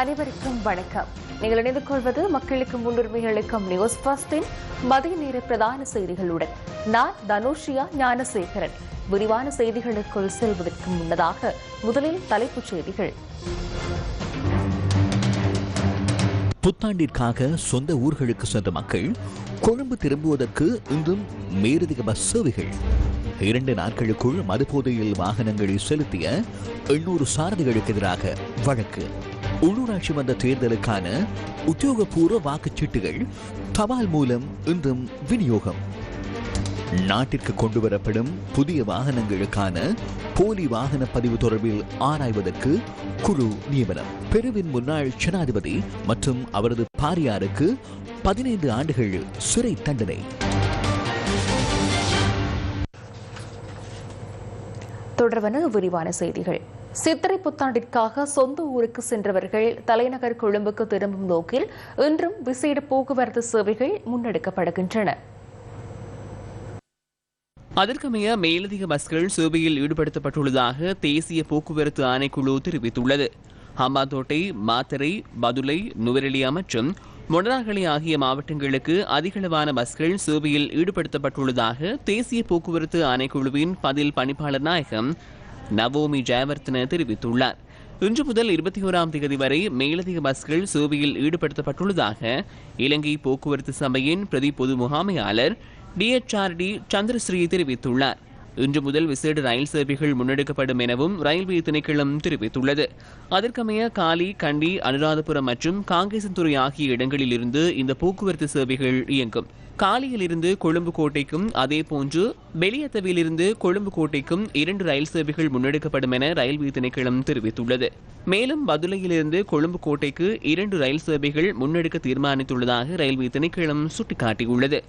அனைவருக்கும் வணக்கம். நீங்கள் இணைந்து கொள்வது மக்களுக்கு முன்னுரிமைகளுக்கும் நியூஸ் பஸ்டின் மதிய நேர பிரதான செய்திகளுடன். நான் தனுஷியா ஞானசேகரன். விரிவான செய்திகளுக்குள் செல்வதற்கு முன்னதாக முதலில் தலைப்புச் செய்திகள். புத்தாண்டிற்காக சொந்த ஊர்களுக்கு சென்ற மக்கள் கொழும்பு திரும்புவதற்கு இன்றும் மேலதிக பஸ் சேவைகள். இரண்டு நாட்களுக்குள் மதுபோதையில் வாகனங்களை செலுத்திய எண்ணூறு சாரதிகளுக்கு எதிராக வழக்கு. உள்ளூராட்சி மன்ற தேர்தலுக்கான உத்தியோகபூர்வ வாக்குச்சீட்டுகள் தபால் மூலம் இன்றும் விநியோகம். நாட்டிற்கு கொண்டுவரப்படும் புதிய வாகனங்களுக்கான போலி வாகன பதிவு தொடர்பில் ஆராய்வதற்கு குழு நியமனம். பெருவின் முன்னாள் ஜனாதிபதி மற்றும் அவரது பாரியாருக்கு பதினைந்து ஆண்டுகள் சிறை தண்டனை. தொடர்வன விரிவான செய்திகள். சித்திரை புத்தாண்டிற்காக சொந்த ஊருக்கு சென்றவர்கள் தலைநகர் கொழும்புக்கு திரும்பும் நோக்கில் இன்றும் விசேட போக்குவரத்து சேவைகள் முன்னெடுக்கப்படுகின்றன. அதற்கமைய மேலதிக பஸ்கள் சேவையில் ஈடுபடுத்தப்பட்டுள்ளதாக தேசிய போக்குவரத்து ஆணைக்குழு தெரிவித்துள்ளது. ஹம்பாந்தோட்டை மாத்தரை பதுளை நுவரெலியா மற்றும் மொனராகலை ஆகிய மாவட்டங்களுக்கு அதிகளவான பஸ்கள் சேவையில் ஈடுபடுத்தப்பட்டுள்ளதாக தேசிய போக்குவரத்து ஆணைக்குழுவின் பதில் பணிப்பாளர் நாயகம் நவோமி ஜெயவர்த்தன தெரிவித்துள்ளார். இன்று முதல் இருபத்தி ஓராம் தேதி வரை மேலதிக பஸ்கள் சேவையில் ஈடுபடுத்தப்பட்டுள்ளதாக இலங்கை போக்குவரத்து சபையின் பிரதி பொது முகாமையாளர் டிஎச்ஆர்டி சந்திரஸ்ரீ தெரிவித்துள்ளார். இன்று முதல் விசேட ரயில் சேவைகள் முன்னெடுக்கப்படும் எனவும் ரயில்வே திணைக்களம் தெரிவித்துள்ளது. அதற்கமைய காலி கண்டி அனுராதபுரம் மற்றும் காங்கேசன்துறை ஆகிய இடங்களில் இருந்து இந்த போக்குவரத்து சேவைகள் இயங்கும். காலியிலிருந்து கொழும்பு கோட்டைக்கும் அதேபோன்று வெளியத்தவியிலிருந்து கொழும்பு கோட்டைக்கும் இரண்டு ரயில் சேவைகள் முன்னெடுக்கப்படும் என ரயில்வே திணைக்களம் தெரிவித்துள்ளது. மேலும் பதுளையிலிருந்து கொழும்பு கோட்டைக்கு இரண்டு ரயில் சேவைகள் முன்னெடுக்க தீர்மானித்துள்ளதாக ரயில்வே திணைக்களம் சுட்டிக்காட்டியுள்ளது.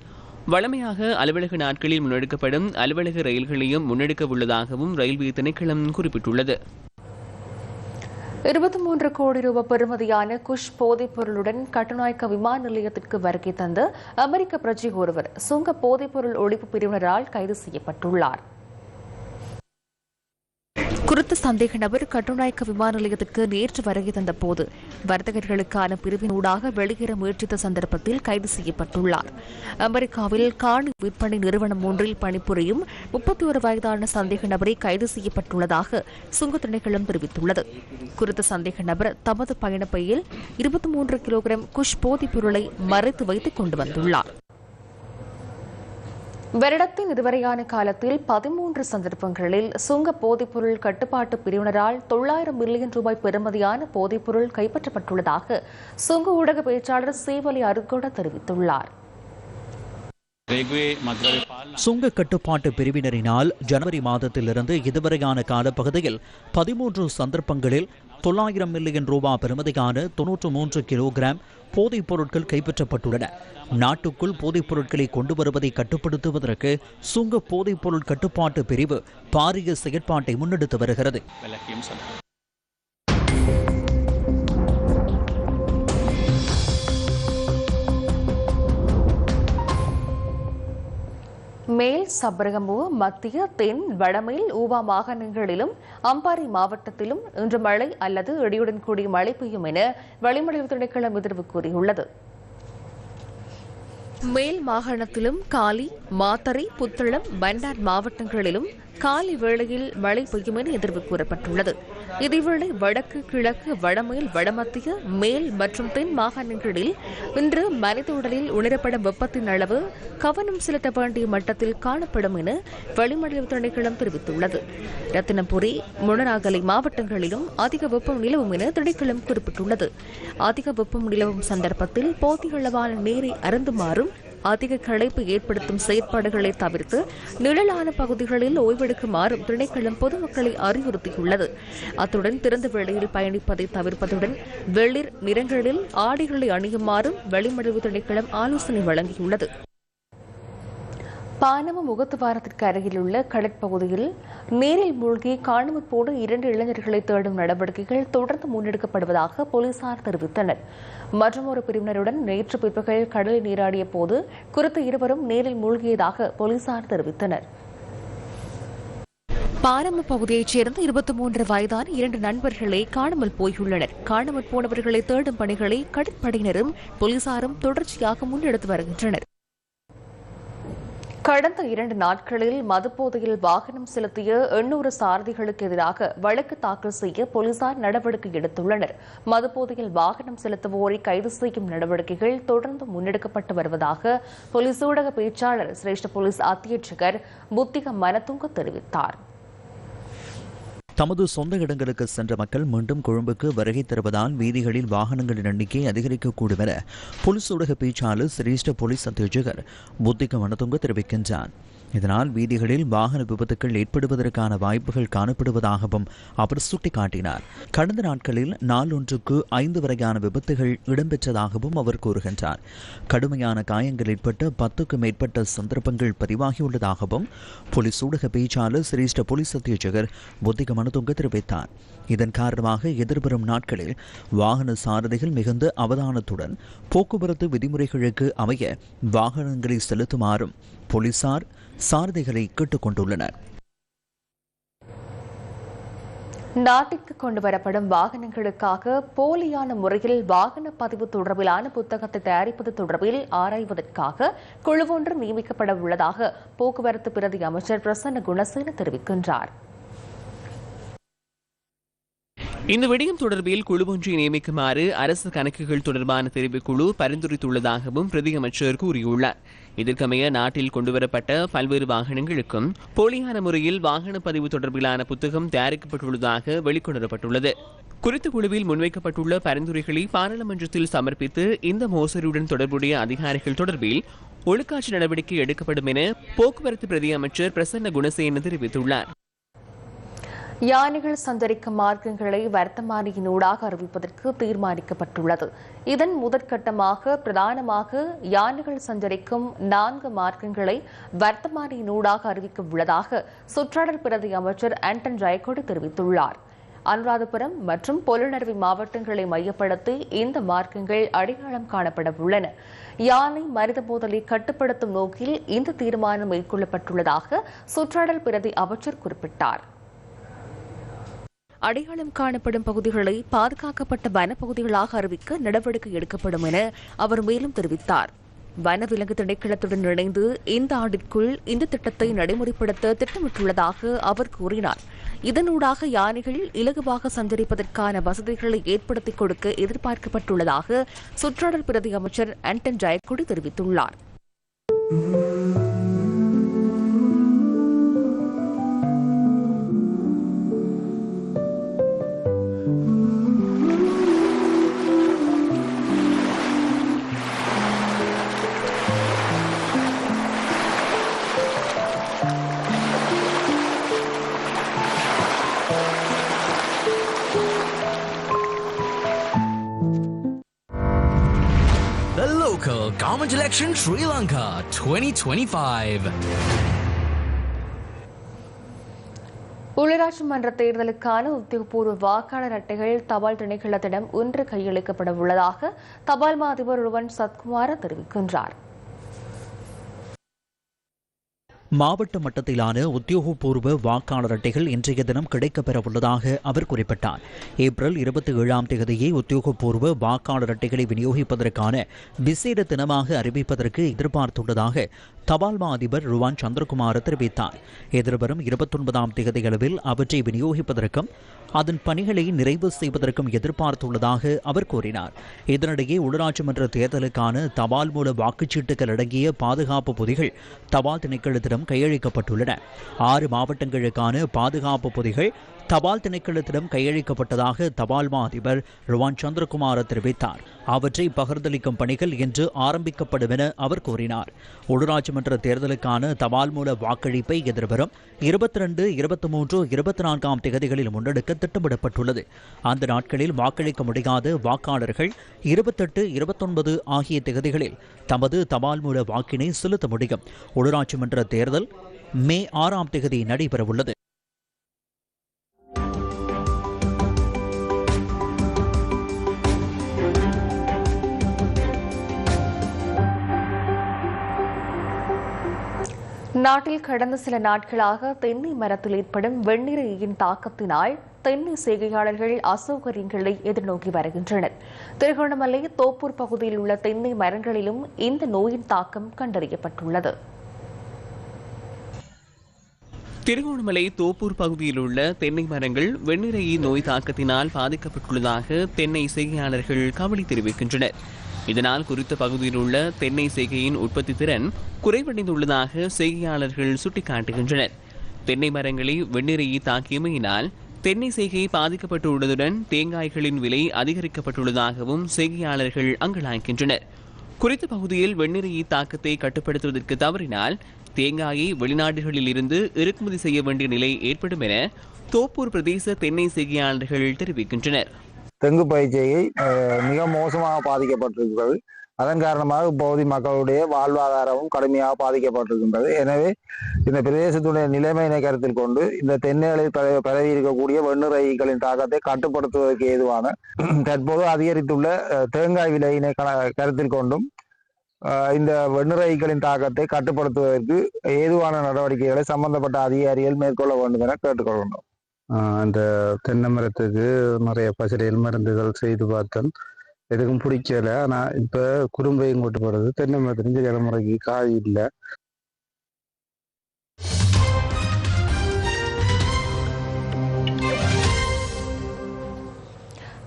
வழமையாக அலுவலக நாட்களில் முன்னெடுக்கப்படும் அலுவலக ரயில்களையும் முன்னெடுக்க உள்ளதாகவும் ரயில்வே திணைக்களம் குறிப்பிட்டுள்ளது. இருபத்தி மூன்று கோடி ரூபாய் பெறுமதியான குஷ் போதைப் பொருளுடன் கட்டுநாயக்க விமான நிலையத்திற்கு வருகை தந்த அமெரிக்க பிரஜை ஒருவர் சுங்க போதைப்பொருள் ஒழிப்பு பிரிவினரால் கைது செய்யப்பட்டுள்ளார். குறித்த சந்தேக நபர் கட்டுநாயக்க விமான நிலையத்திற்கு நேற்று வருகை தந்த போது வர்த்தகர்களுக்கான பிரிவினூடாக வெளியேற முயற்சித்த சந்தர்ப்பத்தில் கைது செய்யப்பட்டுள்ளார். அமெரிக்காவில் காணி விற்பனை நிறுவனம் ஒன்றில் பணிபுரியும் முப்பத்தி ஒரு வயதான சந்தேக நபரை கைது செய்யப்பட்டுள்ளதாக சுங்க திணைக்களம் தெரிவித்துள்ளது. குறித்த சந்தேக நபர் தமது பயணப்பையில் இருபத்தி மூன்று கிலோகிராம் குஷ் போதைப் பொருளை மறைத்து வைத்து கொண்டு வந்துள்ளார். வருடத்தின் இதுவரையான காலத்தில் பதிமூன்று சந்தர்ப்பங்களில் சுங்க போதைப்பொருள் கட்டுப்பாட்டு பிரிவினரால் தொள்ளாயிரம் மில்லியன் ரூபாய் பெறுமதியான போதைப்பொருள் கைப்பற்றப்பட்டுள்ளதாக சுங்க ஊடக பேச்சாளர் சேவலி அருகோட தெரிவித்துள்ளார். சுங்க கட்டுப்பாட்டு பிரிவினரினால் ஜனவரி மாதத்திலிருந்து இதுவரையான காலப்பகுதியில் பதிமூன்று சந்தர்ப்பங்களில் தொள்ளாயிரம் மில்லியன் ரூபாய் பெறுமதியான தொன்னூற்று மூன்று கிலோகிராம் போதைப் பொருட்கள் கைப்பற்றப்பட்டுள்ளன. நாட்டுக்குள் போதைப் பொருட்களை கொண்டு வருவதை கட்டுப்படுத்துவதற்கு சுங்க போதைப் பொருள் கட்டுப்பாட்டு பிரிவு பாரிய செயற்பாட்டை முன்னெடுத்து வருகிறது. மேல் சபரகமு மத்திய தென் வடமேல் ஊவா மாகாணங்களிலும் அம்பாறை மாவட்டத்திலும் இன்று மழை அல்லது இடியுடன் கூடிய மழை பெய்யும் என வளிமண்டல திணைக்களம் எதிர்வு கூறியுள்ளது. மேல் மாகாணத்திலும் காலி மாத்தறை புத்தளம் பண்டார் மாவட்டங்களிலும் காலை வேளையில் மழை பெய்யும் என எதிர்வு கூறப்பட்டுள்ளது. இதேவேளை வடக்கு கிழக்கு வடமேல் வடமத்திய மேல் மற்றும் தென் மாகாணங்களில் இன்று மனித உடலில் உணரப்படும் வெப்பத்தின் அளவு கவனம் செலுத்த வேண்டிய மட்டத்தில் காணப்படும் என வளிமண்டல திணைக்களம் தெரிவித்துள்ளது. ரத்தினபுரி முனராகலை மாவட்டங்களிலும் அதிக வெப்பம் நிலவும் என திணைக்களம் குறிப்பிட்டுள்ளது. அதிக வெப்பம் நிலவும் சந்தர்ப்பத்தில் போதிய அளவான நீரை அருந்துமாறும் அதிக களைப்பு ஏற்படுத்தும் செயற்பாடுகளை தவிர்த்து நிழலான பகுதிகளில் ஓய்வெடுக்குமாறும் திணைக்களம் பொதுமக்களை அறிவுறுத்தியுள்ளது. அத்துடன் திறந்த வெளியில் பயணிப்பதை தவிர்ப்பதுடன் வெளிர் நிறங்களில் ஆடைகளை அணியுமாறும் வெளிமடைவு திணைக்களம் ஆலோசனை வழங்கியுள்ளது. பானம முகத்துவாரத்திற்கு அருகிலுள்ள கடற்பகுதியில் நீரில் மூழ்கி காணாமற் போன இரண்டு இளைஞர்களை தேடும் நடவடிக்கைகள் தொடர்ந்து முன்னெடுக்கப்படுவதாக போலீசார் தெரிவித்தனர். மற்றொரு பிரிவினருடன் நேற்று பிற்பகல் கடலில் நீராடிய போது குறித்த இருவரும் நீரில் மூழ்கியதாக போலீசார் தெரிவித்தனர். பாரம்ப பகுதியைச் சேர்ந்த இருபத்தி மூன்று வயதான இரண்டு நண்பர்களே காணாமல் போயுள்ளனர். காணாமல் போனவர்களை தேடும் பணிகளை கடற்படையினரும் போலீசாரும் தொடர்ச்சியாக முன்னெடுத்து வருகின்றனர். கடந்த இரண்டு நாட்களில் மதுப்போதையில் வாகனம் செலுத்திய எண்ணூறு சாரதிகளுக்கு எதிராக வழக்கு தாக்கல் செய்ய போலீசார் நடவடிக்கை எடுத்துள்ளனர். மதுபோதையில் வாகனம் செலுத்துவோரை கைது செய்யும் நடவடிக்கைகள் தொடர்ந்து முன்னெடுக்கப்பட்டு வருவதாக போலீஸ் ஊடக பேச்சாளர் சிரேஷ்ட போலீஸ் அத்தியட்சகர் புத்திக மனதுங்க தெரிவித்தார். தமது சொந்த இடங்களுக்கு சென்ற மக்கள் மீண்டும் கொழும்புக்கு வருகை தருவதால் வீதிகளில் வாகனங்களின் எண்ணிக்கை அதிகரிக்கக்கூடும் என போலீஸ் ஊடக பேச்சாளர் சிரேஷ்ட போலீஸ் அத்தியட்சகர் புத்திக மனதுங்க தெரிவிக்கின்றார். இதனால் வீதிகளில் வாகன விபத்துக்கள் ஏற்படுவதற்கான வாய்ப்புகள் காணப்படுவதாகவும் அவர் சுட்டிக்காட்டினார். கடந்த நாட்களில் நாளொன்றுக்கு ஐந்து வரையான விபத்துகள் இடம்பெற்றதாகவும் அவர் கூறுகின்றார். கடுமையான காயங்கள் ஏற்பட்ட பத்துக்கும் மேற்பட்ட சந்தர்ப்பங்கள் பதிவாகியுள்ளதாகவும் போலீஸ் ஊடக பேச்சாளர் சிரேஷ்ட போலீஸ் அத்தியட்சகர் புத்திக மனதுங்க தெரிவித்தார். இதன் காரணமாக எதிர்வரும் நாட்களில் வாகன சாரதிகள் மிகுந்த அவதானத்துடன் போக்குவரத்து விதிமுறைகளுக்கு அமைய வாகனங்களை செலுத்துமாறும் போலீசார் சாரதிகளை கேட்டுக்கொண்டுள்ளனர். நாட்டிற்கு கொண்டு வரப்படும் வாகனங்களுக்காக போலியான முறையில் வாகன பதிவு தொடர்பிலான புத்தகத்தை தயாரிப்பது தொடர்பில் ஆராய்வதற்காக குழு ஒன்று நியமிக்கப்பட உள்ளதாக போக்குவரத்து பிரதி அமைச்சர் பிரசன்ன குணசேன தெரிவிக்கின்றார். இந்த விடயம் தொடர்பில் குழு ஒன்றை நியமிக்குமாறு அரசு கணக்குகள் தொடர்பான தெரிவுக்குழு பரிந்துரைத்துள்ளதாகவும் பிரதியமைச்சர் கூறியுள்ளார். இதற்கமைய நாட்டில் கொண்டுவரப்பட்ட பல்வேறு வாகனங்களுக்கும் போலியான முறையில் வாகன பதிவு தொடர்பிலான புத்தகம் தயாரிக்கப்பட்டுள்ளதாக வெளிக்கொணரப்பட்டுள்ளது. குறித்த குழுவில் முன்வைக்கப்பட்டுள்ள பரிந்துரைகளை பாராளுமன்றத்தில் சமர்ப்பித்து இந்த மோசடியுடன் தொடர்புடைய அதிகாரிகள் தொடர்பில் ஒழுக்காட்சி நடவடிக்கை எடுக்கப்படும் என போக்குவரத்து பிரதி அமைச்சர் பிரசன்ன குணசேன தெரிவித்துள்ளார். யானைகள் சஞ்சரிக்கும் மார்க்கங்களை வர்த்தமானியினூடாக அறிவிப்பதற்கு தீர்மானிக்கப்பட்டுள்ளது. இதன் முதற்கட்டமாக பிரதானமாக யானைகள் சஞ்சரிக்கும் நான்கு மார்க்கங்களை வர்த்தமானியினூடாக அறிவிக்க உள்ளதாக சுற்றாடல் பிரதி அமைச்சர் ஆண்டன் ஜெயக்கொடி தெரிவித்துள்ளார். அனுராதபுரம் மற்றும் பொலுநர்வி மாவட்டங்களை மையப்படுத்தி இந்த மார்க்கங்கள் அடையாளம் காணப்பட உள்ளன. யானை மனித மோதலை கட்டுப்படுத்தும் நோக்கில் இந்த தீர்மானம் மேற்கொள்ளப்பட்டுள்ளதாக சுற்றாடல் பிரதி அமைச்சர் குறிப்பிட்டார். அடையாளம் காணப்படும் பகுதிகளை பாதுகாக்கப்பட்ட வனப்பகுதிகளாக அறிவிக்க நடவடிக்கை எடுக்கப்படும் என அவர் மேலும் தெரிவித்தார். வனவிலங்கு திணைக்களத்துடன் இணைந்து இந்த ஆண்டிற்குள் இந்த திட்டத்தை நடைமுறைப்படுத்த திட்டமிட்டுள்ளதாக அவர் கூறினார். இதனூடாக யானைகள் இலகுவாக சஞ்சரிப்பதற்கான வசதிகளை ஏற்படுத்திக் கொடுக்க எதிர்பார்க்கப்பட்டுள்ளதாக சுற்றாடல் பிரதி அமைச்சர் ஆண்டன் ஜெயக்குடி தெரிவித்துள்ளார். Government election Sri Lanka 2025. உள்ளாட்சி மன்ற தேர்தலுக்கான உத்தியோகபூர்வ வாக்காளர் அட்டைகள் தபால் திணைக்களத்திடம் இன்று கையளிக்கப்பட உள்ளதாக தபால் மா அதிபர் ருவன் சத்குமார் தெரிவிக்கின்றார் மாவட்ட மட்டத்திலான உத்தியோகபூர்வ வாக்காளர் அட்டைகள் இன்றைய தினம் கிடைக்கப்பெற உள்ளதாக அவர் குறிப்பிட்டார். ஏப்ரல் இருபத்தி ஏழாம் தேதியை உத்தியோகபூர்வ வாக்காளர் அட்டைகளை விநியோகிப்பதற்கான விசேட தினமாக அறிவிப்பதற்கு எதிர்பார்த்துள்ளதாக தபால் மா அதிபர் ருவான் சந்திரகுமார் தெரிவித்தார். எதிர்வரும் இருபத்தொன்பதாம் தேதியளவில் அவற்றை விநியோகிப்பதற்கும் அதன் பணிகளை நிறைவு செய்வதற்கும் எதிர்பார்த்துள்ளதாக அவர் கூறினார். இதனிடையே உள்ளாட்சி மன்ற தேர்தலுக்கான தபால் மூல வாக்குச்சீட்டுகள் அடங்கிய பாதுகாப்பு பொதிகள் தபால் திணைக்களத்திடம் கையளிக்கப்பட்டுள்ளன. ஆறு மாவட்டங்களுக்கான பாதுகாப்பு பொதிகள் தபால் திணைக்களத்திடம் கையளிக்கப்பட்டதாக தபால் மா அதிபர் ருவான் சந்திரகுமார் தெரிவித்தார். அவற்றை பகிர்ந்தளிக்கும் பணிகள் இன்று ஆரம்பிக்கப்படும் என அவர் கூறினார். உள்ளாட்சி மன்ற தேர்தலுக்கான தபால் மூல வாக்களிப்பை எதிர்வரும் இருபத்தி ரெண்டு இருபத்தி மூன்று இருபத்தி நான்காம் திகதிகளில் முன்னெடுக்க திட்டமிடப்பட்டுள்ளது. அந்த நாட்களில் வாக்களிக்க முடியாத வாக்காளர்கள் இருபத்தெட்டு இருபத்தொன்பது ஆகிய திகதிகளில் தமது தபால் மூல வாக்கினை செலுத்த முடியும். உள்ளாட்சி மன்ற தேர்தல் மே ஆறாம் தேதி நடைபெறவுள்ளது. நாட்டில் கடந்த சில நாட்களாக தென்னை மரத்தில் ஏற்படும் வெண்ணிறையின் தாக்கத்தினால் தென்னை செய்கையாளர்கள் அசௌகரியங்களை எதிர்நோக்கி வருகின்றனர். திருகோணமலை தோப்பூர் பகுதியில் உள்ள தென்னை மரங்களிலும் இந்த நோயின் தாக்கம் கண்டறியப்பட்டுள்ளது. திருகோணமலை தோப்பூர் பகுதியில் உள்ள தென்னை மரங்கள் வெண்ணிறையை நோய் தாக்கத்தினால் பாதிக்கப்பட்டுள்ளதாக தென்னை செய்கையாளர்கள் கவலை தெரிவிக்கின்றனர். இதனால் குறித்த பகுதியில் உள்ள தென்னை செய்கையின் உற்பத்தி திறன் குறைவடைந்துள்ளதாக செய்கையாளர்கள் சுட்டிக்காட்டுகின்றனர். தென்னை மரங்களை வெண்ணிறையை தாக்கியமையினால் தென்னை செய்கை பாதிக்கப்பட்டுள்ளதுடன் தேங்காய்களின் விலை அதிகரிக்கப்பட்டுள்ளதாகவும் செய்கையாளர்கள் அங்கலாய்க்கின்றனர். குறித்த பகுதியில் வெண்ணிறையை தாக்கத்தை கட்டுப்படுத்துவதற்கு தவறினால் தேங்காயை வெளிநாடுகளில் இருந்து இறக்குமதி செய்ய வேண்டிய நிலை ஏற்படும் என தோப்பூர் பிரதேச தென்னை செய்கையாளர்கள் தெரிவிக்கின்றனர். தெங்கு பயிற்சியை மிக மோசமாக பாதிக்கப்பட்டிருக்கிறது. அதன் காரணமாக இப்பகுதி மக்களுடைய வாழ்வாதாரமும் கடுமையாக பாதிக்கப்பட்டிருக்கின்றது. எனவே இந்த பிரதேசத்துடைய நிலைமையினை கருத்தில் கொண்டு இந்த தென்னைகளில் பரவி இருக்கக்கூடிய வெண்ணுரைகளின் தாக்கத்தை கட்டுப்படுத்துவதற்கு ஏதுவான தற்போது அதிகரித்துள்ள தேங்காய் விலையினை கண- கருத்தில் கொண்டும் இந்த வெண்ணுரைகளின் தாக்கத்தை கட்டுப்படுத்துவதற்கு ஏதுவான நடவடிக்கைகளை சம்பந்தப்பட்ட அதிகாரிகள் மேற்கொள்ள வேண்டும் என கேட்டுக்கொள்கின்றோம். அந்த தென்னை மரத்துக்கு நிறைய பசறையில் மருந்துகள் செய்து பார்த்தேன் எதுக்கும் பிடிக்கல. ஆனா இப்போ குறும்பையும் கொண்டு போகிறது தென்னை மரத்துக்கு கிளம்புறக்கு காய் இல்லை.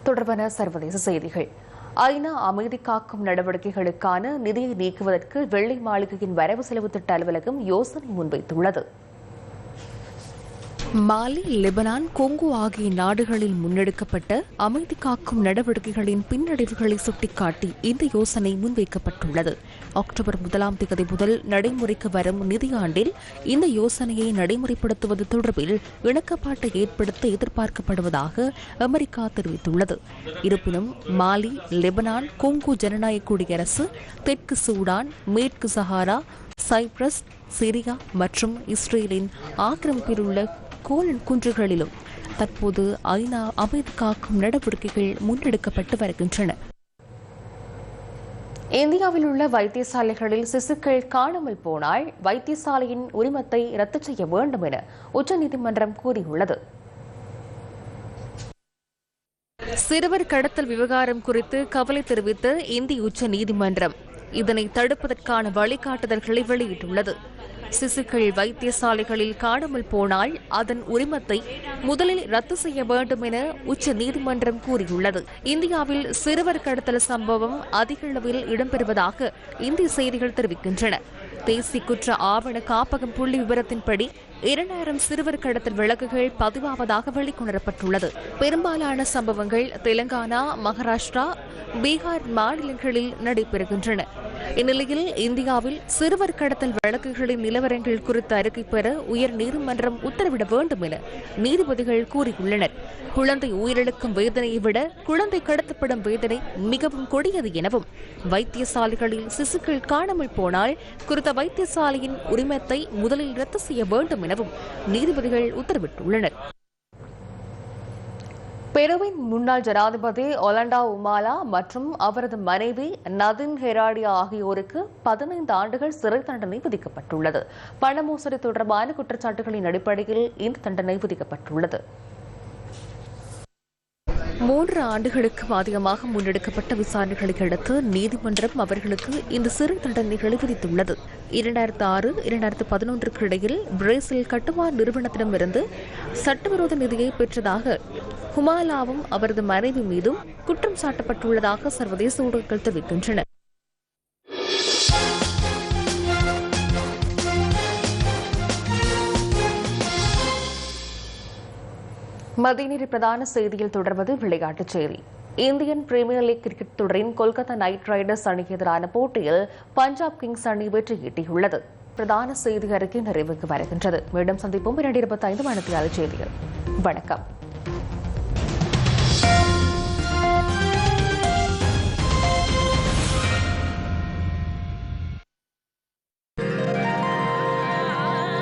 தொடர்பான சர்வதேச செய்திகள். ஐநா அமைதி காக்கும் நடவடிக்கைகளுக்கான நிதியை நீக்குவதற்கு வெள்ளை மாளிகையின் வரவு செலவு திட்ட அலுவலகம் யோசனை முன்வைத்துள்ளது. மாலி லெபனான் கொங்கு ஆகிய நாடுகளில் முன்னெடுக்கப்பட்ட அமைதி காக்கும் நடவடிக்கைகளின் பின்னடைவுகளை சுட்டிக்காட்டி இந்த யோசனை முன்வைக்கப்பட்டுள்ளது. அக்டோபர் முதலாம் தேதி முதல் நடைமுறைக்கு வரும் நிதியாண்டில் இந்த யோசனையை நடைமுறைப்படுத்துவது தொடர்பில் இணக்கப்பாட்டை ஏற்படுத்த எதிர்பார்க்கப்படுவதாக அமெரிக்கா தெரிவித்துள்ளது. இருப்பினும் மாலி லெபனான் கொங்கு ஜனநாயக குடியரசு தெற்கு சூடான் மேற்கு சஹாரா சைப்ரஸ் சிரியா மற்றும் இஸ்ரேலின் ஆக்கிரமிப்பில் உள்ள கோலன் குன்றுகளிலும் தற்போது ஐநா அமைதி காக்கும் நடவடிக்கைகள் முன்னெடுக்கப்பட்டு வருகின்றன. இந்தியாவில் உள்ள வைத்தியசாலைகளில் சிசுக்கள் காணாமல் போனால் வைத்தியசாலையின் உரிமத்தை ரத்து செய்ய வேண்டும் என உச்சநீதிமன்றம் கூறியுள்ளது. சிறுவர் கடத்தல் விவகாரம் குறித்து கவலை தெரிவித்த இந்திய உச்ச நீதிமன்றம் இதனை தடுப்பதற்கான வழிகாட்டுதல்களை வெளியிட்டுள்ளது. சிசுக்கள் வைத்தியசாலைகளில் காணாமல் போனால் அதன் உரிமத்தை முதலில் ரத்து செய்ய வேண்டும் என உச்ச நீதிமன்றம் கூறியுள்ளது. இந்தியாவில் சிறுவர் கடத்தல் சம்பவம் அதிக அளவில் இடம்பெறுவதாக இந்திய செய்திகள் தெரிவிக்கின்றன. தேசிய குற்ற ஆவண காப்பகம் புள்ளி விவரத்தின்படி இரண்டாயிரம் சிறுவர் கடத்தல் வழக்குகள் பதிவாவதாக வெளிக்கொணரப்பட்டுள்ளது. பெரும்பாலான சம்பவங்கள் தெலங்கானா மகாராஷ்டிரா பீகார் மாநிலங்களில் நடைபெறுகின்றன. இந்நிலையில் இந்தியாவில் சிறுவர் கடத்தல் வழக்குகளின் நிலவரங்கள் குறித்த அறிக்கை பெற உயர் நீதிமன்றம் உத்தரவிட வேண்டும் என நீதிபதிகள் கூறியுள்ளனர். குழந்தை உயிரிழக்கும் வேதனையை விட குழந்தை கடத்தப்படும் வேதனை மிகவும் கொடியது எனவும் வைத்தியசாலைகளில் சிசுக்கள் காணாமல் போனால் குறித்த வைத்தியசாலையின் உரிமத்தை முதலில் ரத்து செய்ய வேண்டும் எனவும் நீதிபதிகள் உத்தரவிட்டுள்ளனர். பெருவின் முன்னாள் ஜனாதிபதி ஒலண்டா உமாலா மற்றும் அவரது மனைவி நதின் ஹெராடியா ஆகியோருக்கு பதினைந்து ஆண்டுகள் சிறை தண்டனை விதிக்கப்பட்டுள்ளது. பண மோசடி தொடர்பான குற்றச்சாட்டுகளின் அடிப்படையில் இந்த தண்டனை விதிக்கப்பட்டுள்ளது. மூன்று ஆண்டுகளுக்கும் அதிகமாக முன்னெடுக்கப்பட்ட விசாரணைகளை அடுத்து நீதிமன்றம் அவர்களுக்கு இந்த சிறு தண்டனைகளை விதித்துள்ளது. இரண்டாயிரத்து ஆறு இரண்டாயிரத்து பதினொன்றுக்கு இடையில் பிரேசில் கட்டுமான நிறுவனத்திடமிருந்து சட்டவிரோத நிதியை பெற்றதாக ஹுமாலாவும் அவரது மனைவி மீதும் குற்றம் சாட்டப்பட்டுள்ளதாக சர்வதேச ஊடகங்கள் தெரிவிக்கின்றன. மதிநீர் பிரதான செய்தியில் தொடர்வது விளையாட்டுச் செய்தி. இந்தியன் பிரீமியர் லீக் கிரிக்கெட் தொடரின் கொல்கத்தா நைட் ரைடர்ஸ் அணிக்கு எதிரான போட்டியில் பஞ்சாப் கிங்ஸ் அணி வெற்றி ஈட்டியுள்ளது. பிரதான செய்தி அறிக்கை நிறைவுக்கு வருகின்றது. மீண்டும் சந்திப்போம். இரண்டு இருபத்தி ஐந்து மணித்தியால செய்திகள். வணக்கம்.